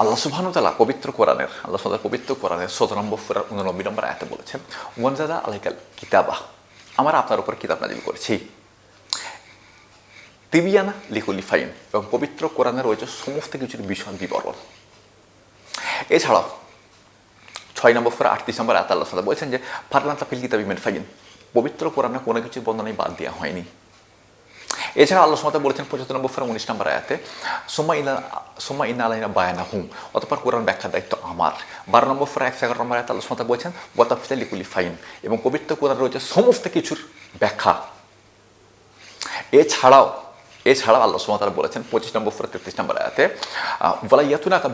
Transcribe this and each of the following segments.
আল্লাহ সুবহানুতালা পবিত্র কোরআনের, আল্লাহ সুবাহ পবিত্র কোরআনের সতেরো নম্বর ফুরার উননব্বই নম্বর আয়াতে বলেছেন ওয়ানজাদা আলাইকাল কিতাবা আমার আপনার উপর কিতাব নাজিল করেছি তিবিয়ানা লিকুলি ফাইন এবং পবিত্র কোরআনের রয়েছে সমস্ত কিছুর বিষয় বিবরণ। এছাড়াও, ছয় নম্বর ফের আটত্রিশ নম্বর আয়াত আল্লাহ সাল্লাহ বলছেন যে ফারলান্তা ফিল কিতাব ইমেন ফাইন পবিত্র কোরআনে কোনো কিছু বন্ধনাই বাদ দেওয়া হয়নি। এছাড়া আল্লাহ সুমাতা বলেছেন পঁচাত্তর নম্বর ফের উনিশ নম্বর আয়াতে, সোম্মা ইনা সোম্মা ইনা আলাইনা বায়ানা হুম অতপর কোরআন ব্যাখ্যার দায়িত্ব আমার। বারো নম্বর ফের একশো এগারো নম্বর আয়াত আল্লাহ সুমাতা বলছেন ওয়াতাফিতা লিকুলি ফাইন এবং পবিত্র কোরআন রয়েছে সমস্ত কিছুর ব্যাখ্যা। এছাড়াও এছাড়াও আল্লাহ সুমাতারা বলেছেন পঁচিশ নম্বর ফের তেত্রিশ নম্বর আয়াতে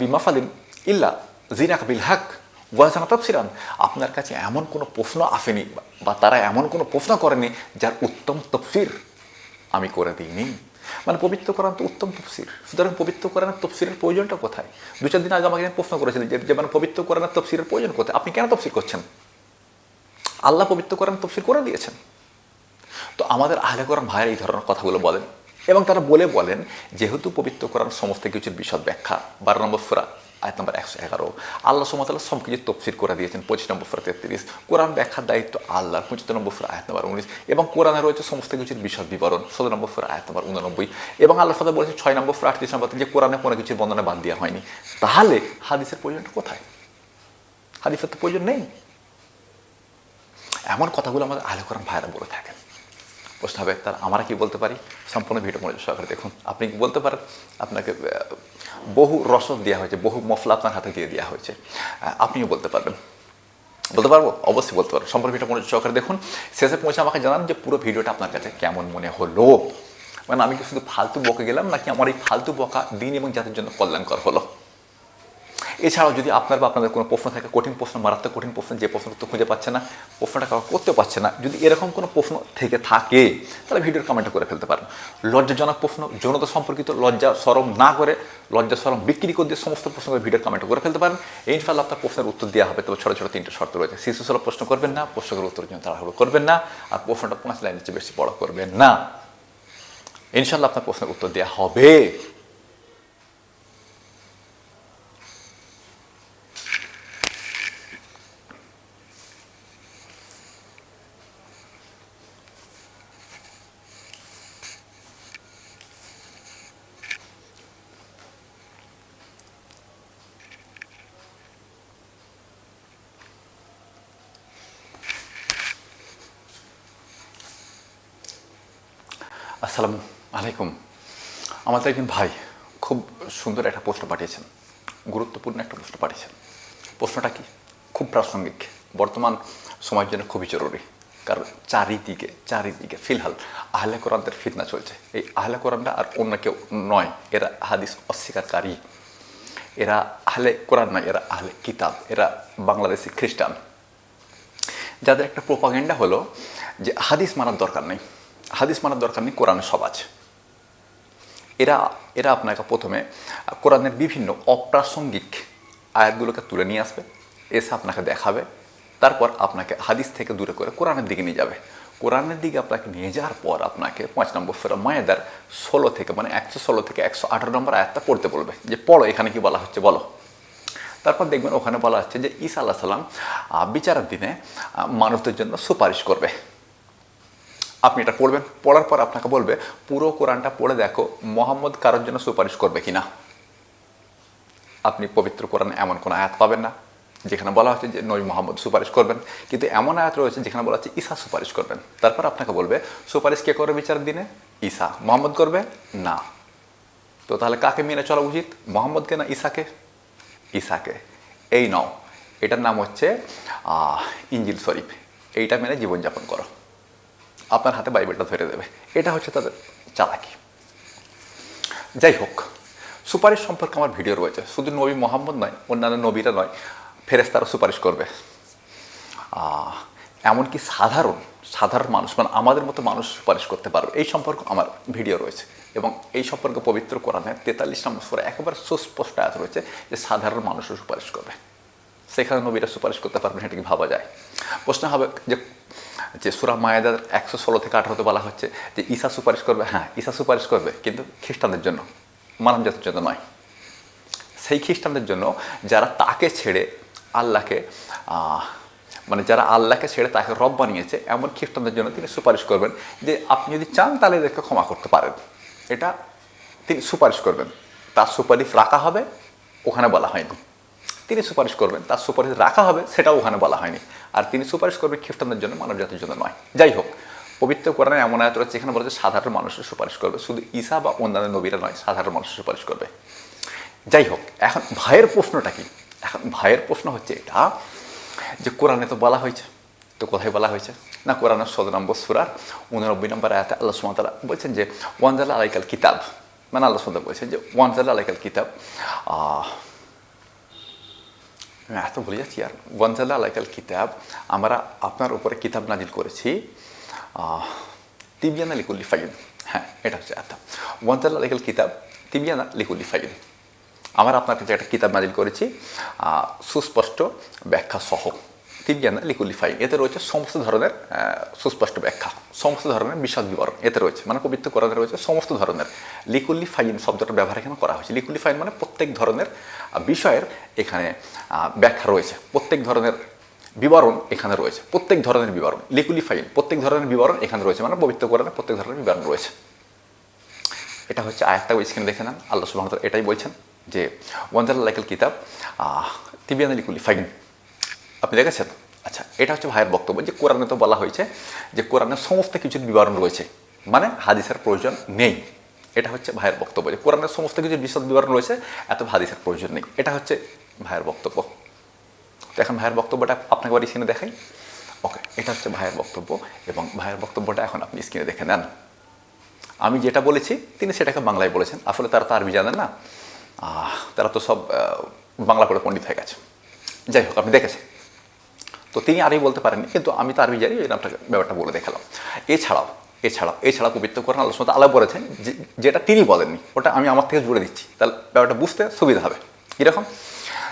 বিমা ফালিম ইল্লা জিনাকা বিল হাক ওয়াজানা তাফসিরান আপনার কাছে এমন কোনো প্রশ্ন আসেনি বা তারা এমন কোনো প্রশ্ন করেনি যার উত্তম তফসির আমি করে দিইনি। মানে পবিত্র কোরআন তো উত্তম তফসির। সুতরাং পবিত্র কোরআনের তফসিরের প্রয়োজনটা কোথায়? দু চার দিন আগে আমাকে প্রশ্ন করেছিলেন যে যে মানে পবিত্র কোরআনের তফসিরের প্রয়োজন কোথায়? আপনি কেন তফসির করছেন? আল্লাহ পবিত্র কোরআন তফসির করে দিয়েছেন। তো আমাদের আহলে কোরআন ভাইয়ের এই ধরনের কথাগুলো বলেন এবং তারা বলে বলেন, যেহেতু পবিত্র কোরআন সমস্ত কিছুর বিশদ ব্যাখ্যা, বারো নম্বর ফুরা আয়াত নম্বর একশো এগারো। আল্লাহ সুমতাল্লাহ সব কিছু তফসির করে দিয়েছেন, পঁচিশ নম্বর ফুরা তেত্রিশ। কোরআন ব্যাখ্যার দায়িত্ব আল্লাহ পঁচাত্তর নম্বর ফুরা আয়াত নম্বর উনিশ। এবং কোরআনে রয়েছে সমস্ত কিছুর বিশদ বিবরণ, ষোলো নম্বর ফুরা আয়াত নম্বর উননব্বই। এবং আল্লাহ সাদা বলেছে ছয় নম্বর ফুরা আটত্রিশ নম্বর যে কোরআনে কোনো কিছুর বন্ধনে বাদ দেওয়া হয়নি। তাহলে হাদিসের প্রয়োজনটা কোথায়? হাদিসের তো প্রয়োজন নেই। এমন কথাগুলো আমাদের কোরআন ভাইরা বলে থাকেন। প্রশ্ন হবে, তার আমরা কি বলতে পারি? সম্পূর্ণ ভিডিও মনোযোগ সহকারে দেখুন। আপনি কি বলতে পারেন? আপনাকে বহু রসদ দেওয়া হয়েছে, বহু মফলা আপনার হাতে দিয়ে দেওয়া হয়েছে। আপনিও বলতে পারবেন। বলতে পারব? অবশ্যই বলতে পারব। সম্পূর্ণ ভিডিও মনোযোগ সহকারে দেখুন। শেষে পৌঁছে আমাকে জানান যে পুরো ভিডিওটা আপনার কাছে কেমন মনে হলো। মানে আমি কি শুধু ফালতু বকে গেলাম, নাকি আমার এই ফালতু বকা দিন এবং জাতির জন্য কল্যাণকর হলো? এছাড়াও যদি আপনার বা আপনাদের কোনো প্রশ্ন থাকে, কঠিন প্রশ্ন, মারাত্মক কঠিন প্রশ্ন, যে প্রশ্ন উত্তর খুঁজে পাচ্ছে না, প্রশ্নটা কারও করতে পারছে না, যদি এরকম কোনো প্রশ্ন থেকে থাকে, তাহলে ভিডিওর কমেন্টে করে ফেলতে পারেন। লজ্জাজনক প্রশ্ন, যৌনতা সম্পর্কিত লজ্জা, সরম না করে, লজ্জা, সরম, বিক্রি করে দিয়ে সমস্ত প্রশ্ন করে ভিডিওর কমেন্টে করে ফেলতে পারেন। ইনশাল্লাহ আপনার প্রশ্নের উত্তর দেওয়া হবে, তবে ছোটো ছোটো তিনটে শর্ত রয়েছে। শিশু সরব প্রশ্ন করবেন না প্রশ্নের উত্তর জন্য তাড়াহুড়ো করবেন না, আর প্রশ্নটা পাঁচ লাইনের চেয়ে বেশি বড় করবেন না। ইনশাল্লাহ আপনার প্রশ্নের উত্তর দেওয়া হবে আসসালামু আলাইকুম আমাদের একজন ভাই খুব সুন্দর একটা প্রশ্ন পাঠিয়েছেন, গুরুত্বপূর্ণ একটা প্রশ্ন পাঠিয়েছেন। প্রশ্নটা কি? খুব প্রাসঙ্গিক। বর্তমান সময়ের জন্য খুবই জরুরি, কারণ চারিদিকে চারিদিকে ফিলহাল আহলে কোরআনদের ফিতনা চলছে। এই আহলে কোরআনটা আর অন্য কেউ নয়, এরা হাদিস অস্বীকারী। এরা আহলে কোরআন নয়, এরা আহলে কিতাব, এরা বাংলাদেশি খ্রিস্টান। যাদের একটা প্রোপাগেন্ডা হলো যে হাদিস মানার দরকার নেই। হাদিস মানার দরকার নেই কোরআনে সব আছে। এরা এরা আপনাকে প্রথমে কোরআনের বিভিন্ন অপ্রাসঙ্গিক আয়াতগুলোকে তুলে নিয়ে আসবে, এসে আপনাকে দেখাবে, তারপর আপনাকে হাদিস থেকে দূরে করে কোরআনের দিকে নিয়ে যাবে। কোরআনের দিকে আপনাকে নিয়ে যাওয়ার পর আপনাকে পাঁচ নম্বর ফেরা মায়েদার ষোলো থেকে মানে একশো ষোলো থেকে একশো আঠারো নম্বর আয়াতটা পড়তে বলবে, যে পড়ো, এখানে কি বলা হচ্ছে বলো। তারপর দেখবেন ওখানে বলা হচ্ছে যে ঈসা আল্লাহ সাল্লাম বিচারের দিনে মানুষদের জন্য সুপারিশ করবে। আপনি এটা পড়বেন, পড়ার পর আপনাকে বলবে, পুরো কোরআনটা পড়ে দেখো, মোহাম্মদ কারোর জন্য সুপারিশ করবে কিনা? আপনি পবিত্র কোরআনে এমন কোনো আয়াত পাবেন না, যেখানে বলা হচ্ছে যে নবী মোহাম্মদ সুপারিশ করবেন। কিন্তু এমন আয়াত রয়েছে যেখানে বলা হচ্ছে ঈসা সুপারিশ করবেন। তারপর আপনাকে বলবে, সুপারিশ কে করবে বিচার দিনে? ঈসা। মোহাম্মদ করবে? না। তো তাহলে কাকে মেনে চলা উচিত? মোহাম্মদকে না ঈসাকে? ঈসাকে। এই নাও, এটার নাম হচ্ছে ইঞ্জিল শরীফ। এইটা মেনে জীবনযাপন করো। আপনার হাতে বাইবেলটা ধরে দেবে। এটা হচ্ছে তাদের চালাকি। যাই হোক, সুপারিশ সম্পর্কে আমার ভিডিও রয়েছে। শুধু নবী মোহাম্মদ নয়, অন্যান্য নবীরা নয় ফেরেস্তারা সুপারিশ করবে। এমনকি সাধারণ সাধারণ মানুষ মানে আমাদের মতো মানুষ সুপারিশ করতে পারবে। এই সম্পর্কে আমার ভিডিও রয়েছে। এবং এই সম্পর্কে পবিত্র কোরআনে তেতাল্লিশ নম্বর সুরা একেবারে সুস্পষ্ট আয়াত রয়েছে যে সাধারণ মানুষও সুপারিশ করবে। সেখানে নবীরা সুপারিশ করতে পারবেন সেটা কি ভাবা যায়? প্রশ্ন হবে যে যে সুরা মায়েদার একশো ষোলো থেকে আঠারোতে বলা হচ্ছে যে ঈশা সুপারিশ করবে। হ্যাঁ ঈশা সুপারিশ করবে, কিন্তু খ্রিস্টানদের জন্য মানব জাতির জন্য নয়। সেই খ্রিস্টানদের জন্য যারা তাকে ছেড়ে আল্লাহকে মানে যারা আল্লাহকে ছেড়ে তাকে রব বানিয়েছে, এমন খ্রিস্টানদের জন্য তিনি সুপারিশ করবেন যে আপনি যদি চান তাহলে এদেরকে ক্ষমা করতে পারেন। এটা তিনি সুপারিশ করবেন। তার সুপারিশ রাখা হবে, ওখানে বলা হয়নি। তিনি সুপারিশ করবেন, তার সুপারিশ রাখা হবে, সেটাও ওখানে বলা হয়নি। আর তিনি সুপারিশ করবেন খ্রিস্টানদের জন্য, মানব জাতির জন্য নয়। যাই হোক, পবিত্র কোরআনে এমন আয়াত রয়েছে যেখানে বলেছে সাধারণ মানুষের সুপারিশ করবে। শুধু ঈসা বা অন্যান্য নবীরা নয়, সাধারণ মানুষের সুপারিশ করবে। যাই হোক, এখন ভাইয়ের প্রশ্নটা কি? এখন ভাইয়ের প্রশ্ন হচ্ছে এটা যে কোরআনে তো বলা হয়েছে। তো কোথায় বলা হয়েছে? না, কোরআনের সদর নম্বর সুরার উননব্বই নম্বর আয়াতে আল্লাহ সুমতালা বলছেন যে ওয়ানজাল্লা আলাইকাল কিতাব। মানে আল্লাহ সুমতাল বলছেন যে ওয়ানজাল্লা আলাইকাল কিতাব। আমি এত ভুলে যাচ্ছি আর ওয়ানজাল্লা আলাইকাল কিতাব, আমরা আপনার উপরে কিতাব নাজিল করেছি তিবিয়ানা লিকুল্লি ফাইন। হ্যাঁ এটা হচ্ছে আর্থ ওয়ানজাল্লা আলাইকাল কিতাব, তিবিয়ানা লিকুল্লি ফাইন। আমরা আপনার কাছে একটা কিতাব নাজিল করেছি সুস্পষ্ট ব্যাখ্যা সহ তিবিয়ানা লিকুল্লি ফাইন এতে রয়েছে সমস্ত ধরনের সুস্পষ্ট ব্যাখ্যা, সমস্ত ধরনের বিশদ বিবরণ, এতে রয়েছে মানে পবিত্র কোরআনে রয়েছে সমস্ত ধরনের লিকুল্লি ফাইন শব্দটা ব্যবহার এখানে করা হয়েছে। লিকুল্লি ফাইন মানে প্রত্যেক ধরনের বিষয়ের এখানে ব্যাখ্যা রয়েছে, প্রত্যেক ধরনের বিবরণ এখানে রয়েছে, প্রত্যেক ধরনের বিবরণ লিকুলি ফাইন প্রত্যেক ধরনের বিবরণ এখানে রয়েছে মানে পবিত্র কোরআনে প্রত্যেক ধরনের বিবরণ রয়েছে। এটা হচ্ছে আয়াতটা স্ক্রিনে দেখে নেন, আল্লাহ সুবাহ এটাই বলছেন যে ওয়ান্দাল্লাইকাল কিতাব তিবিয়ান লিকুলি ফাইন আপনি দেখেছেন? আচ্ছা এটা হচ্ছে ভাইয়ের বক্তব্য যে কোরআনে তো বলা হয়েছে যে কোরআনের সমস্ত কিছুর বিবরণ রয়েছে। মানে হাদিসের প্রয়োজন নেই। এটা হচ্ছে ভাইয়ের বক্তব্য যে কোরআনের সমস্ত কিছুর বিশদ বিবরণ রয়েছে, এত হাদিসের প্রয়োজন নেই। এটা হচ্ছে ভাইয়ের বক্তব্য। তো এখন ভাইয়ের বক্তব্যটা আপনাকে বাড়ি স্ক্রিনে দেখাই। ওকে এটা হচ্ছে ভাইয়ের বক্তব্য এবং ভাইয়ের বক্তব্যটা এখন আপনি স্ক্রিনে দেখে নেন। আমি যেটা বলেছি, তিনি সেটাকে বাংলায় বলেছেন। আসলে তারা তো আরবি জানেন না। তারা তো সব বাংলা পড়ে পণ্ডিত হয়ে গেছে। যাই হোক, আপনি দেখেছেন। তো তিনি আরবি বলতে পারেননি, কিন্তু আমি তো আরবি জানি এই নামটা ব্যাপারটা বলে দেখালাম। এছাড়াও এছাড়াও এছাড়া পবিত্র করেন আল্লাহ সুমত আল্লাহ বলেছেন যেটা তিনি বলেননি, ওটা আমি আমার থেকে জুড়ে দিচ্ছি। তাহলে ব্যাপারটা বুঝতে সুবিধা হবে। কীরকম?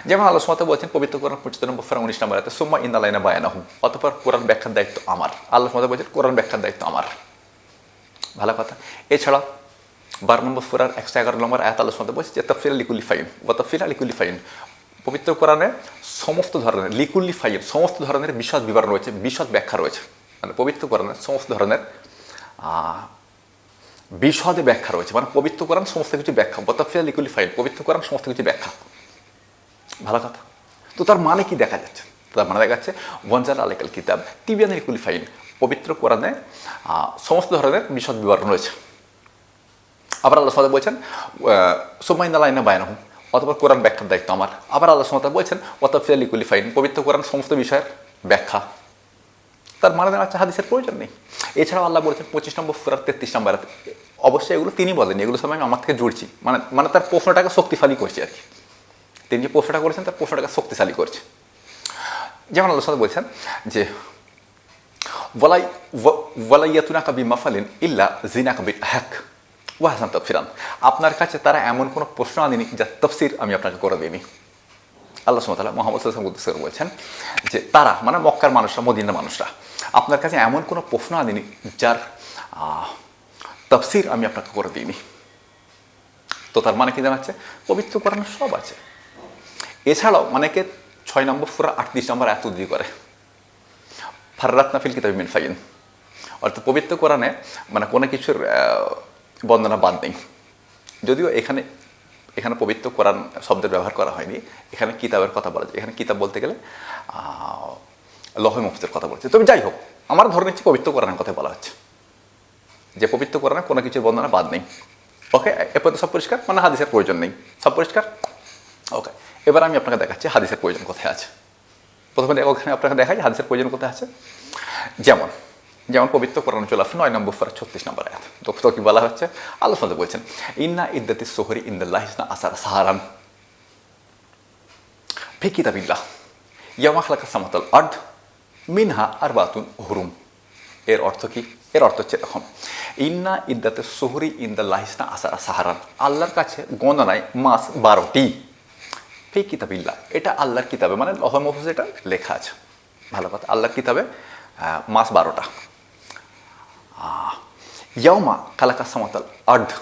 যেমন আল্লাহ সুমত বলছেন, পবিত্র কোরআন পঁচিশ নম্বর ফেরা উনিশ নম্বর আছে সুম্মা ইন্দালাইনা বায়ানাহু। অতপর কোরআন ব্যাখ্যার দায়িত্ব আমার। আল্লাহ সুমত বলছেন, কোরআন ব্যাখ্যার দায়িত্ব আমার। ভালো কথা। এছাড়া বারো নম্বর ফুরার একশো এগারো নম্বর আয়াত আল্লাহ শুনতে বলছে যে তফিল লিকুলি ফাইন ও তফিল লিকুলি ফাইন। পবিত্র কোরআনে সমস্ত ধরনের, লিকুল্লি ফাইন সমস্ত ধরনের বিশদ বিবরণ রয়েছে, বিশদ ব্যাখ্যা রয়েছে। মানে পবিত্র কোরআনে সমস্ত ধরনের বিশদে ব্যাখ্যা রয়েছে। মানে পবিত্র কোরআন সমস্ত কিছু ব্যাখ্যা বতফিয়া লিকুলি ফাইন পবিত্র কোরআন সমস্ত কিছু ব্যাখ্যা। ভালো কথা? তো তার মানে কি দেখা যাচ্ছে? তার মানে দেখা যাচ্ছে, ওয়ানজাল আলাইকাল কিতাব, তিবিয়ান লিকুলি ফাইন পবিত্র কোরআনে সমস্ত ধরনের বিশদ বিবরণ রয়েছে। আবার আল্লাহ সাদা বলছেন সোমাইন আলাইনা বায়নাহু অথবা কোরআন ব্যাখ্যার দায়িত্ব আমার। আবার আল্লাহ সাদা বলছেন অতফিয়া লিকুলি ফাইন পবিত্র কোরআন সমস্ত বিষয়ের ব্যাখ্যা। তার মানে যাচ্ছে হাদিসের প্রয়োজন নেই। এছাড়াও আল্লাহ বলেছেন, পঁচিশ নম্বর ফুরার তেত্রিশ নম্বর অবশ্যই এগুলো তিনি বলেন এগুলো সব আমি আমার থেকে জুড়ছি। মানে মানে তার প্রশ্নটাকে শক্তিশালী করছি আর কি। তিনি যে প্রশ্নটা করেছেন, তার প্রশ্নটাকে শক্তিশালী করছে। যেমন আল্লাহ সাদা বলছেন যে, ওয়ালাই ওয়ালাইয়াতুনা কাবি মাফালিন ইল্লা জিনা কাবি হ্যাক ওয়াহাসান তফসিরান আপনার কাছে তারা এমন কোনো প্রশ্ন আনেনি যার তফসির আমি আপনাকে করে দিইনি। আল্লাহ সুমতাল্লাহ মোহাম্মদ সাল্লাম উদ্দেশ্য বলছেন যে তারা মানে মক্কার মানুষরা, মদিনার মানুষরা, আপনার কাছে এমন কোনো প্রশ্ন আনেনি যার তফসির আমি আপনাকে করে দিইনি। তো তার মানে কি জানাচ্ছে? পবিত্র কোরআন সব আছে। এছাড়াও অনেকে ছয় নম্বর ফুরা আটত্রিশ নম্বর এত উদ্ধি করে। ফাররাত নাফিল কিতাব মিন ফাইন। অর্থাৎ পবিত্র কোরআনে মানে কোনো কিছুর বন্দনা বাদ নেই যদিও এখানে এখানে পবিত্র কোরআন শব্দের ব্যবহার করা হয়নি, এখানে কিতাবের কথা বলা যায়। এখানে কিতাব বলতে গেলে লহে মফতের কথা বলছে। তবে যাই হোক, আমার ধরে নিচ্ছি পবিত্র কোরআনের কথা বলা হচ্ছে। যে পবিত্র কোরআনে কোনো কিছুর বন্দনা বাদ নেই ওকে এরপর তো সব পরিষ্কার? মানে হাদিসের প্রয়োজন নেই। সব পরিষ্কার? ওকে, এবার আমি আপনাকে দেখাচ্ছি হাদিসের প্রয়োজন কোথায় আছে। প্রথমে ওখানে আপনাকে দেখাই হাদিসের প্রয়োজন কোথায় আছে। যেমন যেমন পবিত্র কোরআন চলে আসছে নয় নম্বর ফেরা ছত্রিশ নম্বর আয়াত। তো তো কি বলা হচ্ছে? আল্লাহ সাথে বলছেন, ইন্না ইদ্দাতি সোহরি ইন্দাল্লাহ ইসনা আসার সাহারান। ফি কিতাবিল্লাহ ইয়ামা খালাকা সামাতাল আর্দ, মিনহা আর বাতুন হুরুম। এর অর্থ কি? এর অর্থ হচ্ছে এরকম, ইন্না ইদ্দাতে সোহরি ইন্দাল্লাহ ইসনা আসারা সাহারান। আল্লাহর কাছে গণনায় মাস বারোটি। ফি কিতাবিল্লাহ, এটা আল্লাহর কিতাবে মানে লহ মহফুজ এটা লেখা আছে। ভালো কথা, আল্লাহর কিতাবে মাস বারোটা। ইয়াউমা কালাকা সামাতাল আর্ধ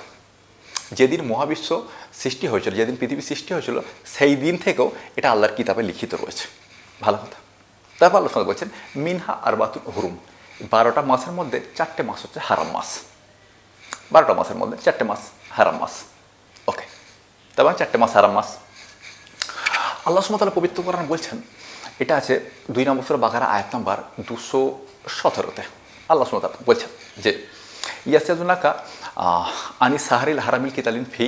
যেদিন মহাবিশ্ব সৃষ্টি হয়েছিল, যেদিন পৃথিবী সৃষ্টি হয়েছিল, সেই দিন থেকেও এটা আল্লাহর কিতাবে লিখিত রয়েছে। ভালো কথা। তারপর আল্লাহ বলছেন, মিনহা আর বাতুন হুরুম। বারোটা মাসের মধ্যে চারটে মাস হচ্ছে হারাম মাস। বারোটা মাসের মধ্যে চারটে মাস হারাম মাস। ওকে। তারপর চারটে মাস হারাম মাস। আল্লাহ সুমতালা পবিত্র কোরআন বলছেন, এটা আছে দুই নম্বর বাগারা আয়াত নাম্বার দুশো সতেরোতে। আল্লাহ সুমতালা বলছেন যে ইয়াসিয়াদুল্লাকা আনি সাহারিল হারামিল কিতালিন ফি,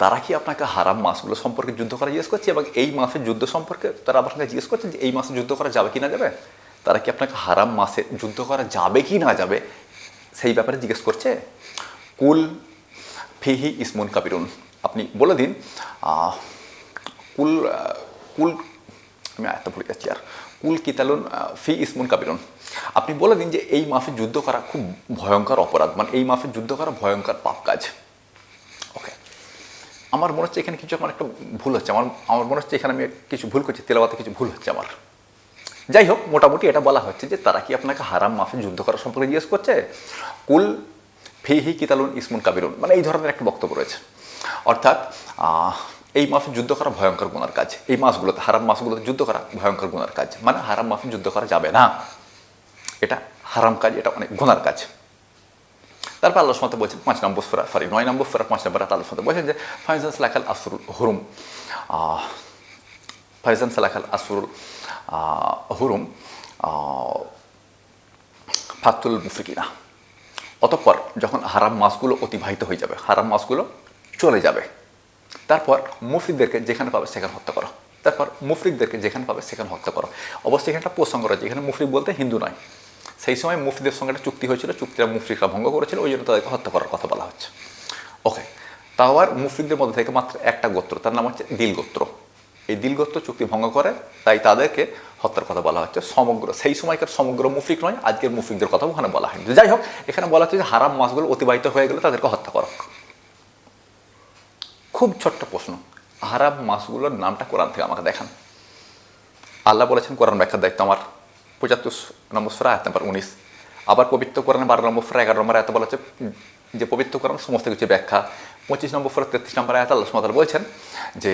তারা কি আপনাকে হারাম মাসগুলো সম্পর্কে যুদ্ধ করা জিজ্ঞেস করছে এবং এই মাসের যুদ্ধ সম্পর্কে তারা আপনাকে জিজ্ঞেস করছে যে এই মাসে যুদ্ধ করা যাবে কি না যাবে? তারা কি আপনাকে হারাম মাসে যুদ্ধ করা যাবে কি না যাবে? সেই ব্যাপারে জিজ্ঞেস করছে, কুল ফিহি ইসমুন কাবিরুন। আপনি বলে দিন কুল কুল, আমি এত ভুলে যাচ্ছি আর। কুল কিতালুন ফি ইসমুন কাবিরুন আপনি বলে দিন যে এই মাসে যুদ্ধ করা খুব ভয়ঙ্কর অপরাধ মানে এই মাসে যুদ্ধ করা ভয়ঙ্কর পাপ কাজ। ওকে আমার মনে হচ্ছে এখানে কিছু আমার একটা ভুল হচ্ছে। আমার আমার মনে হচ্ছে এখানে আমি কিছু ভুল করছি তেলাবাতে কিছু ভুল হচ্ছে আমার। যাই হোক, মোটামুটি এটা বলা হচ্ছে যে তারা কি আপনাকে হারাম মাফে যুদ্ধ করার সম্পর্কে জিজ্ঞেস করছে? কুল ফিহি কিতালুন ইসমুন কাবিরুন মানে এই ধরনের একটা বক্তব্য রয়েছে। অর্থাৎ এই মাসে যুদ্ধ করা ভয়ঙ্কর গুণার কাজ। এই মাসগুলোতে, হারাম মাসগুলোতে যুদ্ধ করা ভয়ঙ্কর গুণার কাজ। মানে হারাম মাসে যুদ্ধ করা যাবে না। এটা হারাম কাজ, এটা অনেক গুণার কাজ। তারপর আল্লাহ সাথে বলছেন, পাঁচ নম্বর ফেরা সরি নয় নম্বর ফেরা পাঁচ নম্বর আল্লাহ সাথে বলছেন যে, ফাইজান সালাকাল আসরুল হুরুম। ফাইজান সালাকাল আসরুল হুরুম ফাতুল মুফিকিনা অতঃপর যখন হারাম মাসগুলো অতিবাহিত হয়ে যাবে, হারাম মাসগুলো চলে যাবে। তারপর মুফরিকদেরকে যেখানে পাবে সেখানে হত্যা করো। তারপর মুফরিকদেরকে যেখানে পাবে সেখানে হত্যা করো। অবশ্যই এখানে একটা প্রসঙ্গ রয়েছে এখানে মুফরিক বলতে হিন্দু নয়। সেই সময় মুফরিদের সঙ্গে একটা চুক্তি হয়েছিল, চুক্তিটা মুফরিকরা ভঙ্গ করেছিল, ওই জন্য তাদেরকে হত্যা করার কথা বলা হচ্ছে। ওকে, তাও আবার মুফরিকদের মধ্যে থেকে মাত্র একটা গোত্র, তার নাম হচ্ছে দিল গোত্র। এই দিল গোত্র চুক্তি ভঙ্গ করে, তাই তাদেরকে হত্যার কথা বলা হচ্ছে। সমগ্র, সেই সময়কার সমগ্র মুফিক নয়, আজকের মুফরিকদের কথা ওখানে বলা হয়নি। যাই হোক, এখানে বলা হচ্ছে যে হারাম মাসগুলো অতিবাহিত হয়ে গেলে তাদেরকে হত্যা করো। খুব ছোট্ট প্রশ্ন। হারাম মাসগুলোর নামটা কোরআন থেকে আমাকে দেখান। আল্লাহ বলেছেন কোরআন ব্যাখ্যার দায়িত্ব আমার। পঁচাত্তর নম্বর সুরা, আয়াত নম্বর উনিশ। আবার পবিত্র কোরআনে বারো নম্বর সুরা, এগারো নম্বর আয়াত বলা হচ্ছে যে পবিত্র কোরআন সমস্ত কিছু ব্যাখ্যা। পঁচিশ নম্বর সুরা, তেত্রিশ নম্বর আয়াত আল্লাহ সুমাতাল বলছেন যে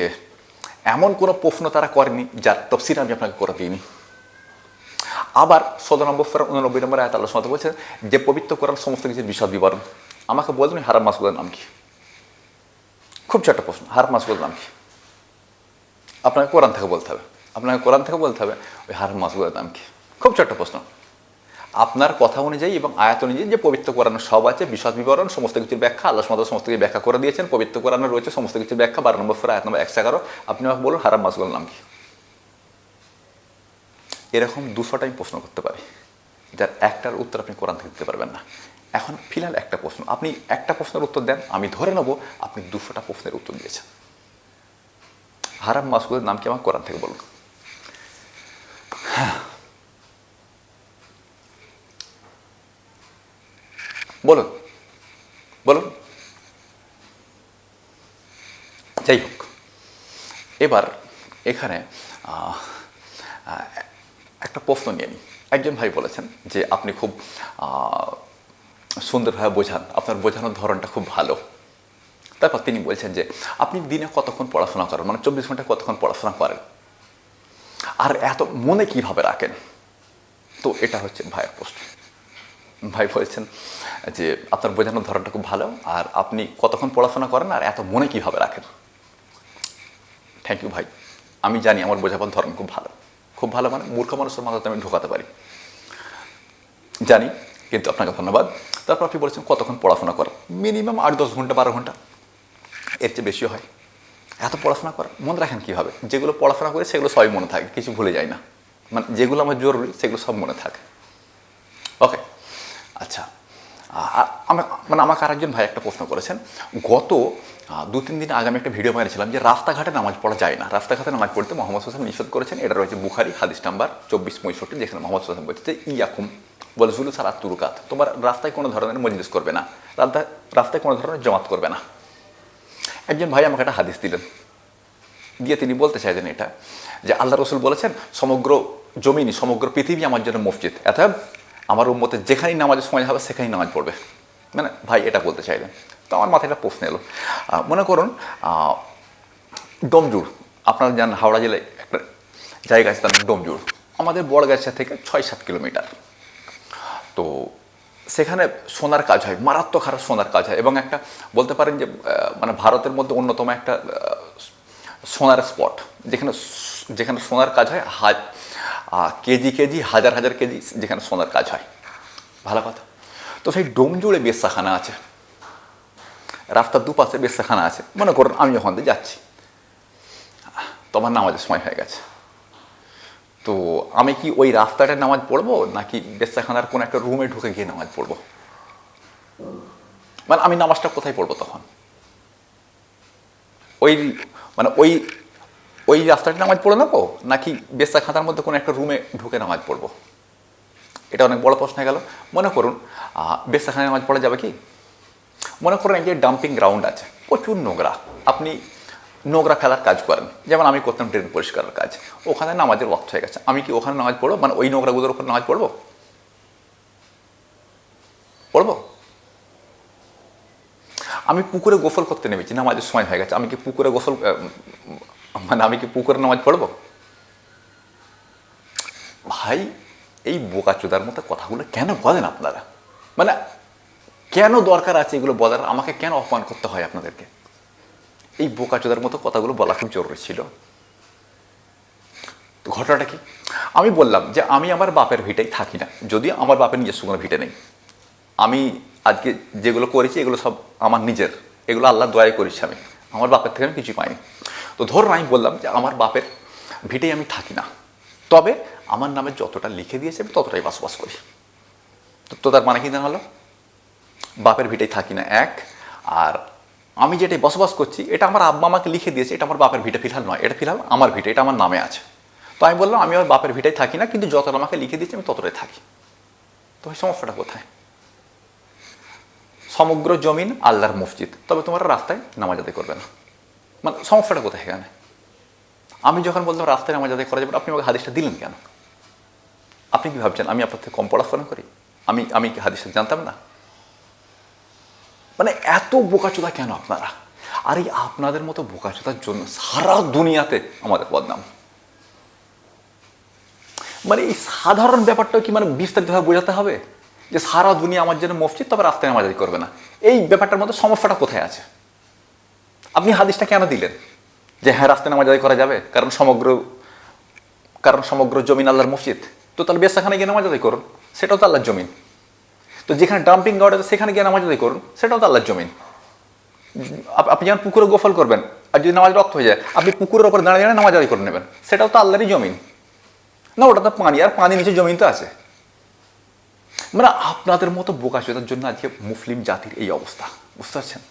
এমন কোনো প্রশ্ন তারা করেনি যার তফসির আমি আপনাকে করে দিইনি। আবার ষোলো নম্বর ফের উননব্বই নম্বর আয়াত আল্লাহ সুমাতাল বলছেন যে পবিত্র কোরআন সমস্ত কিছু বিশদ বিবরণ। আমাকে বলুন হারাম মাসগুলোর নাম কি? খুব ছোট্ট প্রশ্ন হারাম মাসগুলোর নাম কি আপনাকে কোরআন থেকে বলতে হবে। আপনাকে কোরআন থেকে বলতে হবে, ওই হারাম মাসগুলোর নাম কি খুব ছোট্ট প্রশ্ন। আপনার কথা অনুযায়ী এবং আয়াত অনুযায়ী যে পবিত্র কোরআনের সব আছে, বিশদ বিবরণ, সমস্ত কিছুর ব্যাখ্যা, আল্লাহ সুমাত সমস্ত কিছু ব্যাখ্যা করে দিয়েছেন, পবিত্র কোরআনে রয়েছে সমস্ত কিছুর ব্যাখ্যা, বারো নম্বর ফের আয়াত নম্বর একশো এগারো। আপনি আমাকে বলুন হারাম মাসগুলোর নাম কি এরকম দুশোটা আমি প্রশ্ন করতে পারি, যার একটার উত্তর আপনি কোরআন থেকে দিতে পারবেন না। এখন ফিলহাল একটা প্রশ্ন। আপনি একটা প্রশ্নের উত্তর দেন, আমি ধরে নেব আপনি দুশোটা প্রশ্নের উত্তর দিয়েছেন। হারাম মাসগুলোর নাম কি আমার কোরআন থেকে বলুন। বলুন। বলুন। যাই হোক, এবার এখানে একটা প্রশ্ন নিয়ে নিই। একজন ভাই বলেছেন যে আপনি খুব সুন্দরভাবে বোঝান। আপনার বোঝানোর ধরনটা খুব ভালো। তারপর তিনি বলছেন যে, আপনি দিনে কতক্ষণ পড়াশোনা করেন? মানে চব্বিশ ঘণ্টা কতক্ষণ পড়াশোনা করেন? আর এত মনে কীভাবে রাখেন? তো এটা হচ্ছে ভাইয়ের প্রশ্ন। ভাই বলছেন যে, আপনার বোঝানোর ধরনটা খুব ভালো, আর আপনি কতক্ষণ পড়াশোনা করেন, আর এত মনে কীভাবে রাখেন? থ্যাংক ইউ ভাই। আমি জানি আমার বোঝাবার ধরন খুব ভালো। খুব ভালো মানে মূর্খ মানুষের মাথাতে আমি ঢোকাতে পারি। জানি কিন্তু আপনাকে ধন্যবাদ। তারপর আপনি বলেছেন কতক্ষণ পড়াশোনা করেন? মিনিমাম আট দশ ঘণ্টা, বারো ঘণ্টা। এর চেয়ে বেশিও হয়। এত পড়াশোনা করেন, মনে রাখেন কীভাবে যেগুলো পড়াশোনা করে, সেগুলো সবই মনে থাকে, কিছু ভুলে যায় না। মানে যেগুলো আমার জরুরি, সেগুলো সব মনে থাকে। ওকে আচ্ছা। আমার মানে আমাকে আরেকজন ভাই একটা প্রশ্ন করেছেন। গত দু, তিন দিন আগে আমি একটা ভিডিও মেরেছিলাম যে রাস্তাঘাটে নামাজ পড়া যায় না। রাস্তাঘাটে নামাজ পড়তে মোহাম্মদ হোসেন নিষেধ করেছেন, এটা রয়েছে বুখারি, হাদিস নাম্বার চব্বিশ পঁয়ষট্টি, যেখানে মোহাম্মদ হোসেন বলছে যে ইয়াকুম বলে জুলু তুরুকাত। তোমার রাস্তায় কোনো ধরনের মজলিস করবে না। রাস্তায় কোনো ধরনের জমাত করবে না। একজন ভাই আমাকে একটা হাদিস দিলেন। দিয়ে তিনি বলতে চাইলেন এটা যে আল্লাহ রসুল বলেছেন সমগ্র জমিনি সমগ্র পৃথিবী আমার জন্য মসজিদ। অর্থাৎ আমার উম্মতে যেখানেই নামাজের সময় হবে সেখানেই নামাজ পড়বে। মানে ভাই এটা বলতে চাইলেন। তো আমার মাথায় একটা প্রশ্ন এলো। মনে করুন আহ, আপনারা জানেন হাওড়া জেলায় একটা জায়গা আছে তার নাম ডোমজুড় আমাদের বড়গাছা থেকে ছয় সাত কিলোমিটার। তো সেখানে সোনার কাজ হয়, মারাত্মক হারে সোনার কাজ হয় এবং একটা বলতে পারেন যে মানে ভারতের মধ্যে অন্যতম একটা সোনার স্পট যেখানে যেখানে সোনার কাজ হয়, হাজ কেজি কেজি, হাজার হাজার কেজি যেখানে সোনার কাজ হয়। ভালো কথা। তো সেই ডোমজুড়ে বেশ্যাখানা আছে। রাস্তার দুপাশে বেশ্যাখানা আছে। মনে করুন আমি ওখান দিয়ে যাচ্ছি। তোমার নামাজের সময় হয়ে গেছে। তো আমি কি ওই রাস্তাটায় নামাজ পড়ব, নাকি বেশ্যাখানার কোনো একটা রুমে ঢুকে গিয়ে নামাজ পড়ব? মানে আমি নামাজটা কোথায় পড়ব তখন? ওই মানে ওই ওই রাস্তাটা নামাজ পড়ে নেব, নাকি বেশ্যাখানার মধ্যে কোনো একটা রুমে ঢুকে নামাজ পড়ব? এটা অনেক বড় প্রশ্ন গেল। মনে করুন বেশ্যাখানায় নামাজ পড়া যাবে কি? মনে করুন এই যে ডাম্পিং গ্রাউন্ড আছে, প্রচুর নোংরা। আপনি নোংরা ফেলার কাজ করেন। যেমন আমি করতাম ড্রেন পরিষ্কারের কাজ। ওখানে নামাজের ওয়াক্ত হয়ে গেছে। আমি কি ওখানে নামাজ পড়ব? মানে ওই নোংরাগুলোর ওপর নামাজ পড়ব? পড়ব? আমি পুকুরে গোসল করতে নেমেছি, নামাজের সময় হয়ে গেছে। আমি কি পুকুরে গোসল মানে আমি কি পুকুরে নামাজ পড়ব? ভাই, এই বোকাচোদার মতো কথাগুলো কেন বলেন আপনারা? মানে কেন দরকার আছে এগুলো বলার? আমাকে কেন অপমান করতে হয় আপনাদেরকে? এই বোকাচোদার মতো কথাগুলো বলা খুব জরুরি ছিল। ঘটনাটা কি? আমি বললাম যে আমি আমার বাপের ভিটেই থাকি না। যদিও আমার বাপের নিজস্ব কোনো ভিটে নেই। আমি আজকে যেগুলো করেছি, এগুলো সব আমার নিজের। এগুলো আল্লাহ দয়াই করেছি আমি। আমার বাপের থেকে আমি কিছু পাইনি। তো ধরুন আমি বললাম যে আমার বাপের ভিটেই আমি থাকি না। তবে আমার নামে যতটা লিখে দিয়েছে আমি ততটাই বাসবাস করি। তো- তার মানে কি জানালো বাপের ভিটেই থাকি না। এক, আর আমি যেটাই বসবাস করছি, এটা আমার আব্বা আমাকে লিখে দিয়েছে, এটা আমার বাপের ভিটে, ফিলহাল নয়। এটা ফিলহাল আমার ভিটে, এটা আমার নামে আছে। তো আমি বললাম, আমি আমার বাপের ভিটাই থাকি না, কিন্তু যতটা আমাকে লিখে দিয়েছে, আমি ততটাই থাকি। তো এই সমস্যাটা কোথায়? সমগ্র জমিন আল্লাহর মসজিদ। তবে তোমরা রাস্তায় নামাজ আদায় করবে না। মানে সমস্যাটা কোথায় এখানে? আমি যখন বললাম, রাস্তায় নামাজ আদায় করা যাবে আপনি আমাকে হাদিসটা দিলেন কেন? আপনি কি ভাবছেন, আমি আপনার থেকে কম পড়াশোনা করি? আমি আমি কি হাদিসটা জানতাম না? মানে এত বোকাচোদা কেন আপনারা? আর এই আপনাদের মতো বোকাচোদার জন্য সারা দুনিয়াতে আমাদের বদনাম। মানে এই সাধারণ ব্যাপারটা কি মানে বিস্তারিতভাবে বোঝাতে হবে? যে সারা দুনিয়া আমার জন্য মসজিদ, তবে রাস্তায় নামাজ আদায় করবে না। এই ব্যাপারটার মধ্যে সমস্যাটা কোথায় আছে? আপনি হাদিসটা কেন দিলেন? যে হ্যাঁ রাস্তায় নামাজ আদায় করা যাবে, কারণ সমগ্র কারণ সমগ্র জমিন আল্লাহর মসজিদ। তো তাহলে বেসাখানে গিয়ে নামাজ আদায় করুন, সেটাও তো আল্লাহর জমিন। তো যেখানে ডাম্পিং গ্রাউন্ড আছে, সেখানে গিয়ে নামাজ আদায় করুন, সেটাও তো আল্লাহর জমিন। আপ- আপনি যেমন পুকুরে গোফল করবেন, আর যদি নামাজ রক্ত হয়ে যায়, আপনি পুকুরের ওপর দাঁড়িয়ে দাঁড়িয়ে নামাজ আদায় করে নেবেন। সেটাও তো আল্লাহরই জমিন। না, ওটা তো পানি, আর পানি নিচে জমিন তো আছে। মানে আপনাদের মতো বোকা বোকাচোদার জন্য আজকে মুসলিম জাতির এই অবস্থা, বুঝতে পারছেন?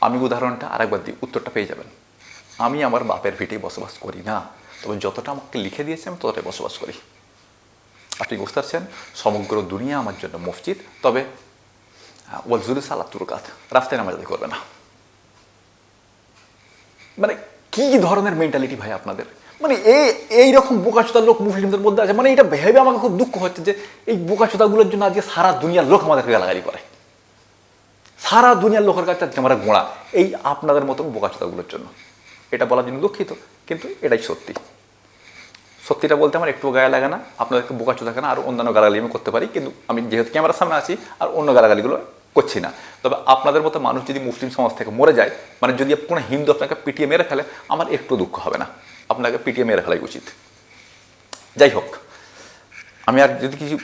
আমি উদাহরণটা আরেকবার দিই, উত্তরটা পেয়ে যাবেন। আমি আমার বাপের ভিটেই বসবাস করি না, তবে যতটা আমাকে লিখে দিয়েছে, আমি ততটাই বসবাস করি। আপনি বুঝতে সমগ্র দুনিয়া আমার জন্য মসজিদ। তবে ওয়াজুল সালাত তুরকাত, রাস্তায় নামাজ করবে না। মানে কি ধরনের মেন্টালিটি ভাই আপনাদের? মানে এই এইরকম বোকাচোদার লোক মুসলিমদের মধ্যে আছে। মানে এটা ভেবে আমাকে খুব দুঃখ হচ্ছে যে, এই বোকাচোদাগুলোর জন্য আজকে সারা দুনিয়ার লোক আমাদেরকে গালাগালি করে। সারা দুনিয়ার লোকের কাছে আজকে আমরা গোড়া। এই আপনাদের মতন বোকাচোদাগুলোর জন্য। এটা বলার জন্য দুঃখিত, কিন্তু এটাই সত্যি। সত্যিটা বলতে আমার একটু গায়ে লাগে না, আপনাদেরকে বোকা বোকাচোদা না আর অন্যান্য গালাগালি আমি করতে পারি, কিন্তু আমি যেহেতু ক্যামেরার সামনে আছি, আর অন্য গালাগালিগুলো করছি না। তবে আপনাদের মতো মানুষ যদি মুসলিম সমাজ থেকে মরে যায় মানে যদি কোনো হিন্দু আপনাকে পিটিয়ে মেরে ফেলে, আমার একটু দুঃখ হবে না। আপনাকে পিটিয়ে মেরে ফেলাই উচিত। যাই হোক, আমি আর যদি কিছু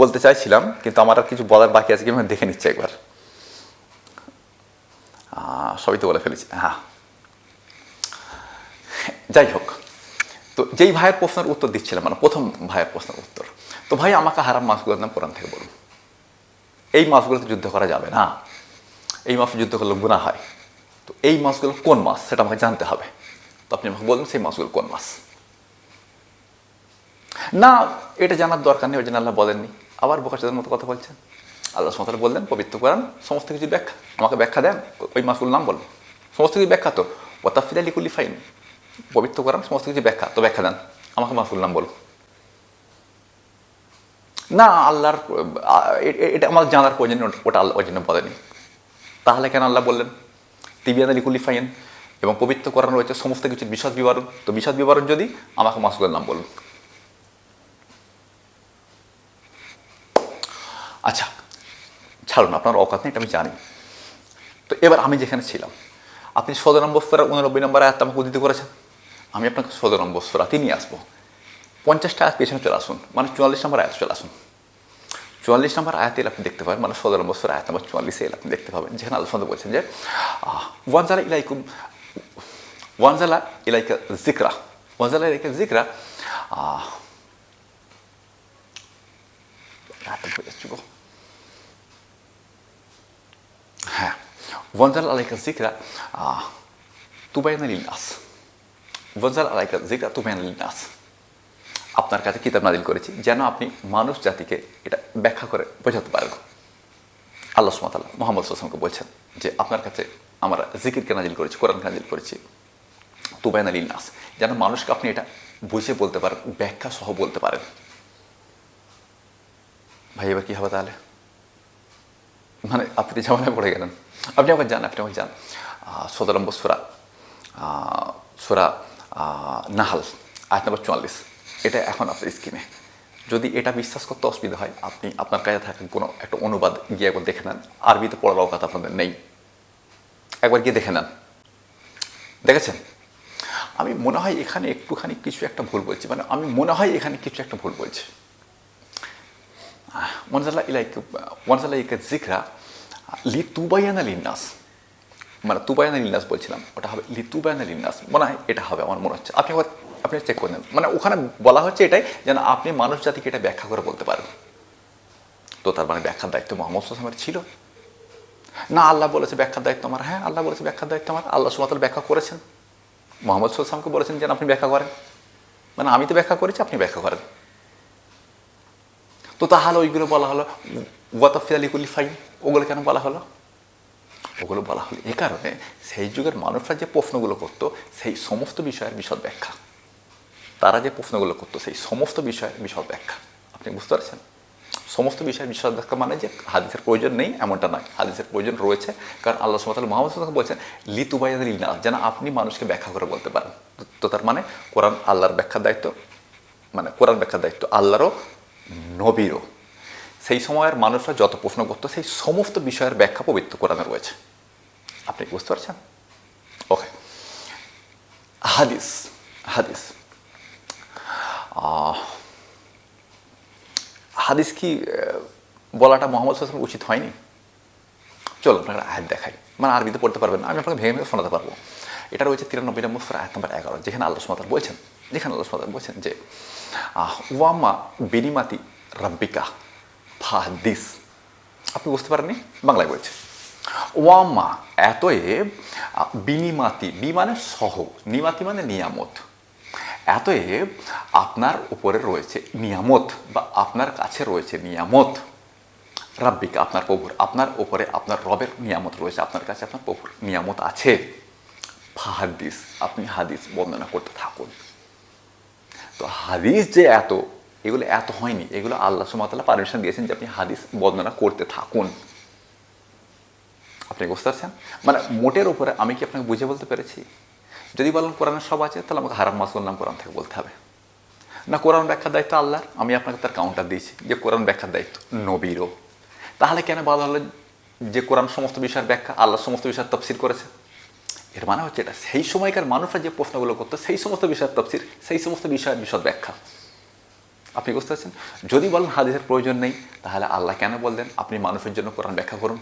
বলতে চাইছিলাম, কিন্তু আমার আর কিছু বলার বাকি আছে কি আমি দেখে নিচ্ছি একবার। সবই তো বলে ফেলেছি। হ্যাঁ। যাই হোক তো যেই ভাইয়ের প্রশ্নের উত্তর দিচ্ছিলাম মানে প্রথম ভাইয়ের প্রশ্নের উত্তর, তো ভাই আমাকে হারাম মাসগুলোর নাম কোরআন থেকে বলুন। এই মাসগুলোতে যুদ্ধ করা যাবে না। এই মাসে যুদ্ধ করলে গুণা হয়। তো এই মাসগুলো কোন মাস সেটা আমাকে জানতে হবে। তো আপনি আমাকে বলুন সেই মাসগুলো কোন মাস না, এটা জানার দরকার নেই, ওই জন্য আল্লাহ বলেননি। আবার বোকাচাদের মতো কথা বলছেন। আল্লাহ সমতাল বললেন, পবিত্র করান সমস্ত কিছু ব্যাখ্যা। আমাকে ব্যাখ্যা দেন, ওই মাসগুলোর নাম বলুন। সমস্ত কিছু ব্যাখ্যা তো ওতাফিদ আলী কুলি ফাইন পবিত্র করান সমস্ত কিছু ব্যাখ্যা। তো ব্যাখ্যা দেন। আমাকে মাসগুলোর নাম বলুন না, আল্লাহর এটা আমার জানার প্রয়োজন ওটা আল্লাহ, ওই জন্য বলেনি। তাহলে কেন আল্লাহ বললেন? তিবিয়ান আলী কুলিফাইন এবং পবিত্র করানো রয়েছে সমস্ত কিছু বিশদ বিবরণ। তো বিশদ বিবরণ যদি, আমাকে মাসুদের নাম বলুন। আচ্ছা ছাড়ুন, আপনার অকাত নেই, এটা আমি জানি। তো এবার আমি যেখানে ছিলাম, আপনি সদর নম্বর ফেরা উননব্বই নম্বর আয়াত আমাকে উদিত করেছেন। আমি আপনাকে সদর নম্বর ফেরাতে নিয়ে আসব। পঞ্চাশটা আয়াত পেছনে চলে আসুন মানে চুয়াল্লিশ নম্বর আয়াত চলে আসুন। চুয়াল্লিশ নম্বর আয়াতে আপনি দেখতে পাবেন মানে সদর নম্বর ফেরা আয়াত নম্বর চুয়াল্লিশে আপনি দেখতে পাবেন। যেখানে আলোচনা বলছেন যে ওয়ানজালা ইলাইকুম, ওয়ানজালা ইলাইকা জিকরা ওয়ানজালা ইলাইকা জিকরা। হ্যাঁ ওয়ানজাল আলাইকা জিকরা তুবাইনা লিনাস ওয়ানজাল আলাইকা তুবাইনা লিনাস আপনার কাছে কিতাব নাজিল করেছি, যেন আপনি মানুষ জাতিকে এটা ব্যাখ্যা করে বোঝাতে পারেন। আল্লাহ সুমাতাল্লাহ মোহাম্মদ সাল্লামকে বলছেন যে, আপনার কাছে আমরা জিকিরকে নাজিল করেছি কোরআন নাজিল করেছি। তুবাইনা লিনাস যেন মানুষকে আপনি এটা বুঝে বলতে পারেন, ব্যাখ্যা সহ বলতে পারেন। ভাই, এবার কী হবে তাহলে? মানে আপনি ঝামেলায় পড়ে গেলেন, আপনি আমাকে যান আপনি আমাকে যান সদরম্ব সুরা সুরা নাহাল, আয়াত নম্বর চুয়াল্লিশ। এটা এখন আপনার স্কিমে যদি এটা বিশ্বাস করতে অসুবিধা হয়, আপনি আপনার কাছে থাকেন কোনো একটা অনুবাদ গিয়ে একবার দেখে নেন। আরবিতে পড়ার অবকাত আপনাদের নেই। একবার গিয়ে দেখে নেন। দেখেছেন? আমি মনে হয় এখানে একটুখানি কিছু একটা ভুল বলছি। মানে আমি মনে হয় এখানে কিছু একটা ভুল বলছি। ওয়ানজাল্লা ইলাইক ওয়ানজাল্লা ইকা জিকরা লি তুবাইয়ানা লিন্নাস। মানে তুবাইয়ানা লিনাস বলছিলাম, ওটা হবে লি তুবাইয়ানা লিন্নাস মনে হয় এটা হবে, আমার মনে হচ্ছে। আপনি আপনি চেক করে নেন মানে ওখানে বলা হচ্ছে এটাই যেন আপনি মানুষ জাতিকে এটা ব্যাখ্যা করে বলতে পারেন। তো তার মানে ব্যাখ্যার দায়িত্ব মোহাম্মদ সাল্লামের ছিল। না, আল্লাহ বলেছে ব্যাখ্যার দায়িত্ব আমার। হ্যাঁ আল্লাহ বলেছে ব্যাখ্যার দায়িত্ব আমার। আল্লাহ সুমাতাল ব্যাখ্যা করেছেন। মোহাম্মদ সাল্লামকে বলেছেন যেন আপনি ব্যাখ্যা করেন। মানে আমি তো ব্যাখ্যা করেছি, আপনি ব্যাখ্যা করেন। তো তাহলে ওইগুলো বলা হলো ওয়াতফি আলী কুলি ফাইন ওগুলো কেন বলা হলো? ওগুলো বলা হলো। এ কারণে সেই যুগের মানুষরা যে প্রশ্নগুলো করতো, সেই সমস্ত বিষয়ের বিশদ ব্যাখ্যা। তারা যে প্রশ্নগুলো করতো, সেই সমস্ত বিষয়ের বিশদ ব্যাখ্যা। আপনি বুঝতে পারছেন? সমস্ত বিষয়ের বিশদ ব্যাখ্যা মানে যে হাদিসের প্রয়োজন নেই, এমনটা নয়। হাদিসের প্রয়োজন রয়েছে, কারণ আল্লাহ সুমতাল মোহাম্মদ বলছেন লিতুবাইয়াদ লিনা যেন আপনি মানুষকে ব্যাখ্যা করে বলতে পারেন। তো তার মানে কোরআন আল্লাহর ব্যাখ্যার দায়িত্ব মানে কোরআন ব্যাখ্যার দায়িত্ব আল্লাহরও, নবীরও। সেই সময়ের মানুষরা যত প্রশ্ন করতো, সেই সমস্ত বিষয়ের ব্যাখ্যা পবিত্র কোরআনে রয়েছে। আপনি বুঝতে পারছেন? ওকে হাদিস হাদিস। হাদিস কি বলাটা মোহাম্মদ সাল্লাম উচিত হয়নি? চলো আপনাকে আয়াত দেখাই। মানে আরবিতে পড়তে পারবেন আমি আপনাকে ভেঙে ভেঙে শোনাতে পারব। এটা রয়েছে তিরানব্বই নম্বর আয়াত নম্বর এগারো, যেখানে আল্লাহ সুমাতাল বলছেন, যেখানে আল্লাহ সুমাতাল বলছেন যে ওয়াম্মা বেনিমাতি রাব্বিকা, ফাহাদিস। আপনি বুঝতে পারেননি? বাংলায় বলছে। ওয়াম্মা এতএব বিনিমাতি, বি মানে সহ, নিমাতি মানে নিয়ামত। এতএব, আপনার উপরে রয়েছে নিয়ামত বা আপনার কাছে রয়েছে নিয়ামত। রাব্বিক, আপনার প্রভুর, আপনার উপরে আপনার রবের নিয়ামত রয়েছে, আপনার কাছে আপনার প্রভুর নিয়ামত আছে। ফাহাদিস আপনি হাদিস বর্ণনা করতে থাকুন। তো হাদিস যে এত, এগুলো এত হয়নি, এগুলো আল্লাহ সুমাতাল্লাহ পারমিশন দিয়েছেন যে আপনি হাদিস বর্ণনা করতে থাকুন। আপনি বুঝতে পারছেন? মানে মোটের উপরে আমি কি আপনাকে বুঝে বলতে পেরেছি? যদি বলেন কোরআনের সব আছে, তাহলে আমাকে হারাম মাস নাম কোরআন থেকে বলতে হবে। না, কোরআন ব্যাখ্যার দায়িত্ব আল্লাহর, আমি আপনাকে তার কাউন্টার দিয়েছি যে কোরআন ব্যাখ্যার দায়িত্ব নবীরও। তাহলে কেন বলা হলো যে কোরআন সমস্ত বিষয়ের ব্যাখ্যা, আল্লাহ সমস্ত বিষয়ের তফসির করেছে? এর মানে হচ্ছে এটা, সেই সময়কার মানুষরা যে প্রশ্নগুলো করতো, সেই সমস্ত বিষয়ের তফসির, সেই সমস্ত বিষয়ের বিশদ ব্যাখ্যা। আপনি বুঝতে পারছেন? যদি বলেন হাদিসের প্রয়োজন নেই, তাহলে আল্লাহ কেন বললেন, আপনি মানুষের জন্য কোরআন ব্যাখ্যা করুন?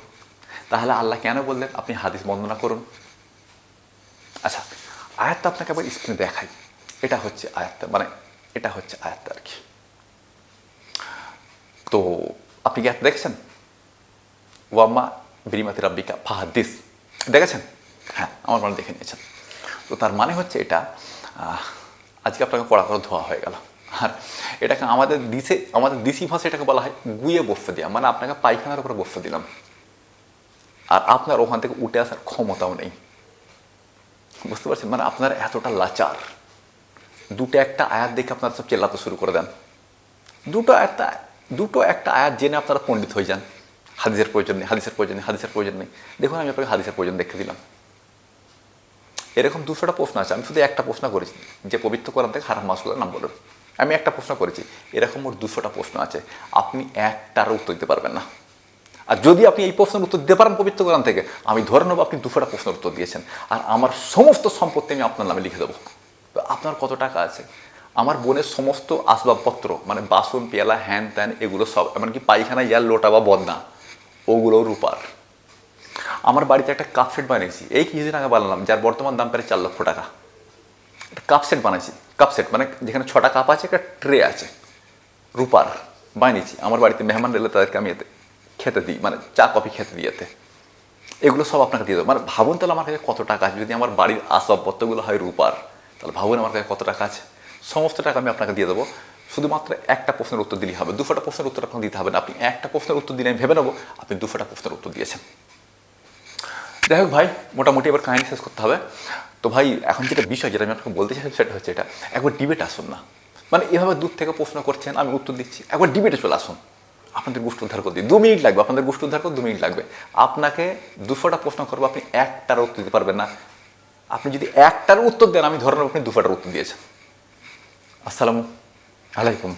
তাহলে আল্লাহ কেন বললেন? আপনি হাদিস বর্ণনা করুন। আচ্ছা আয়াতটা আপনাকে আবার স্ক্রিনে দেখাই। এটা হচ্ছে আয়াতটা মানে এটা হচ্ছে আয়াতটা আর কি। তো আপনি কি আয়াত দেখেছেন? ওয়াম্মা বিরিমাতি রাব্বিকা ফাহাদিস। দেখেছেন? হ্যাঁ আমার মনে দেখে নিয়েছেন। তো তার মানে হচ্ছে এটা আজকে আপনাকে পড়া করে ধোয়া হয়ে গেল। আর এটাকে আমাদের দিশে আমাদের দিশি ভাষা এটাকে বলা হয় গুয়ে বফে দেওয়া মানে আপনাকে পায়খানার উপরে বফে দিলাম। আর আপনার ওখান থেকে উঠে আসার ক্ষমতাও নেই। বুঝতে পারছেন? মানে আপনার এতটা লাচার। দুটো একটা আয়াত দেখে আপনারা সব চেল্লাতে শুরু করে দেন। দুটো একটা দুটো একটা আয়াত জেনে আপনারা পণ্ডিত হয়ে যান। হাদিসের প্রয়োজন নেই, হাদিসের প্রয়োজন নেই, হাদিসের প্রয়োজন নেই। দেখুন, আমি আপনাকে হাদিসের প্রয়োজন দেখে দিলাম। এরকম দুশোটা প্রশ্ন আছে। আমি শুধু একটা প্রশ্ন করেছি। যে পবিত্র কোরআন থেকে হারাম মাসগুলোর নাম বলুন। আমি একটা প্রশ্ন করেছি। এরকম ওর দুশোটা প্রশ্ন আছে। আপনি একটারও উত্তর দিতে পারবেন না। আর যদি আপনি এই প্রশ্নের উত্তর দিতে পারেন পবিত্র কোরআন থেকে, আমি ধরে নেব আপনি দুশোটা প্রশ্নের উত্তর দিয়েছেন। আর আমার সমস্ত সম্পত্তি আমি আপনার নামে লিখে দেবো। আপনার কত টাকা আছে? আমার বোনের সমস্ত আসবাবপত্র মানে বাসন, পেয়ালা, হ্যান ত্যান, এগুলো সব, এমনকি পায়খানা, ইয়ার লোটা বা বদনা ওগুলো রূপার। আমার বাড়িতে একটা কাপ সেট বানিয়েছি। এই কিছুদিন আগে বানালাম, যার বর্তমান দাম প্রায় চার লক্ষ টাকা। একটা কাপ সেট বানাইছি কাপ সেট মানে যেখানে ছটা কাপ আছে, একটা ট্রে আছে, রূপার, বানিয়েছি। আমার বাড়িতে মেহমান এলে তাদেরকে আমি এতে খেতে দিই মানে চা, কফি খেতে দিয়েতে এগুলো সব আপনাকে দিয়ে দেবো। মানে ভাবুন তাহলে আমার কাছে কত টাকা আছে? যদি আমার বাড়ির আসবাবপত্রগুলো হয় রূপার, তাহলে ভাবুন আমার কাছে কত টাকা আছে? সমস্ত টাকা আমি আপনাকে দিয়ে দেবো। শুধুমাত্র একটা প্রশ্নের উত্তর দিলেই হবে। দুশোটা প্রশ্নের উত্তর আপনাকে দিতে হবে না। আপনি একটা প্রশ্নের উত্তর দিলে আমি ভেবে নেব, আপনি দুশোটা প্রশ্নের উত্তর দিয়েছেন। যাই হোক ভাই, মোটামুটি এবার কাহিনী শেষ করতে হবে। তো ভাই, এখন যেটা বিষয় যেটা আমি আপনাকে বলতে চাই সেটা হচ্ছে এটা। একবার ডিবেট আসুন না। মানে এভাবে দূর থেকে প্রশ্ন করছেন, আমি উত্তর দিচ্ছি। একবার ডিবেটে চলে আসুন। আপনাদের গোষ্ঠ উদ্ধার করতে দু মিনিট লাগবে, আপনাদের গোষ্ঠ উদ্ধার করতে দু মিনিট লাগবে। আপনাকে দুশোটা প্রশ্ন করব, আপনি একটার উত্তর দিতে পারবেন না। আপনি যদি একটার উত্তর দেন, আমি ধরেন আপনি দুশোটার উত্তর দিয়েছেন। আসসালামু আলাইকুম।